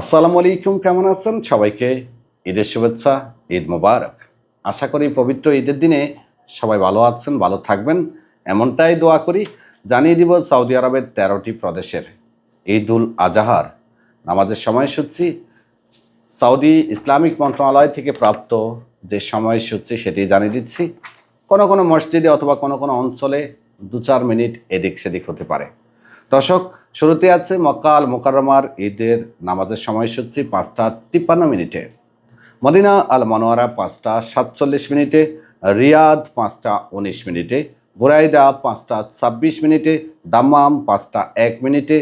আসসালামু আলাইকুম, কেমন আছেন? সবাইকে ঈদের শুভেচ্ছা, ঈদ মোবারক। আশা করি পবিত্র ঈদের দিনে সবাই ভালো আছেন, ভালো থাকবেন। এমনটাই দোয়া করি, জানিয়ে দিব সৌদি আরবের তেরোটি প্রদেশের ঈদ উল আজাহার নামাজের সময়সূচি। সৌদি ইসলামিক মন্ত্রণালয় থেকে প্রাপ্ত যে সময়সূচি, সেটি জানিয়ে দিচ্ছি। কোনো কোনো মসজিদে অথবা কোনো কোনো অঞ্চলে দু চার মিনিট এদিক সেদিক হতে পারে। দর্শক শুরুতে আছে মক্কা আল মোকাররমার ঈদের নামাজের সময়সূচি পাঁচটা তিপ্পান্ন মিনিটে। মদিনা আল মনোয়ারা পাঁচটা সাতচল্লিশ মিনিটে, রিয়াদ পাঁচটা উনিশ মিনিটে, বুরাইদা পাঁচটা ছাব্বিশ মিনিটে, দাম্মাম পাঁচটা এক মিনিটে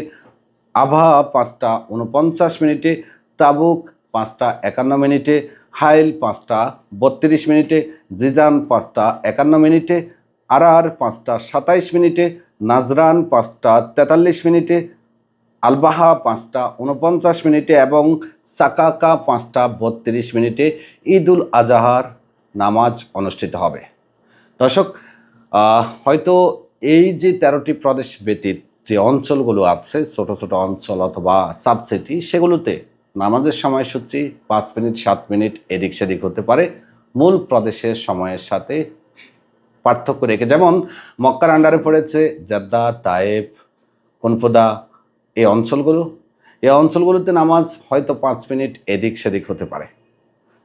আভা পাঁচটা উনপঞ্চাশ মিনিটে, তাবুক পাঁচটা একান্ন মিনিটে, হাইল পাঁচটা বত্রিশ মিনিটে, জিজান পাঁচটা একান্ন মিনিটে আরার পাঁচটা সাতাইশ মিনিটে, নাজরান পাঁচটা তেতাল্লিশ মিনিটে, আলবাহা পাঁচটা উনপঞ্চাশ মিনিটে এবং সাকাকা পাঁচটা বত্রিশ মিনিটে ঈদ উল আজাহার নামাজ অনুষ্ঠিত হবে। দর্শক হয়তো এই যে তেরোটি প্রদেশ ব্যতীত যে অঞ্চলগুলো আছে, ছোট ছোট অঞ্চল অথবা সাবসিটি, সেগুলোতে নামাজের সময়সূচি পাঁচ মিনিট, সাত মিনিট এদিক সেদিক হতে পারে। মূল প্রদেশের সময়ের সাথে পার্থক্য রেখে, যেমন মক্কার আন্ডারে পড়েছে জাদ্দা তায়েব কনপদা এই অঞ্চলগুলো। এই অঞ্চলগুলোতে নামাজ হয়তো পাঁচ মিনিট এদিক সেদিক হতে পারে।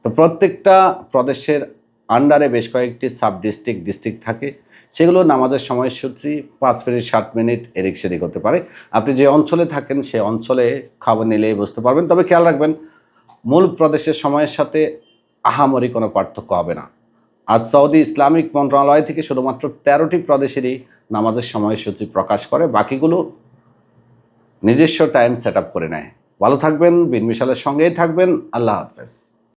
তো প্রত্যেকটা প্রদেশের আন্ডারে বেশ কয়েকটি সাব ডিস্ট্রিক্ট ডিস্ট্রিক্ট থাকে। সেগুলো নামাজের সময়সূচি পাঁচ মিনিট ষাট মিনিট এদিক সেদিক হতে পারে। আপনি যে অঞ্চলে থাকেন, সে অঞ্চলে খাবার নিলেই বুঝতে পারবেন। তবে খেয়াল রাখবেন, মূল প্রদেশের সময়ের সাথে আহামরি কোনো পার্থক্য হবে না। আজ সৌদি ইসলামিক মন্ত্রণালয় থেকে শুধুমাত্র তেরোটি প্রদেশেরই নামাজের সময়সূচি প্রকাশ করে, বাকিগুলো নিজস্ব টাইম সেট করে নেয়। ভালো থাকবেন বিন মিশালের সঙ্গেই থাকবেন, আল্লাহ হাফেজ।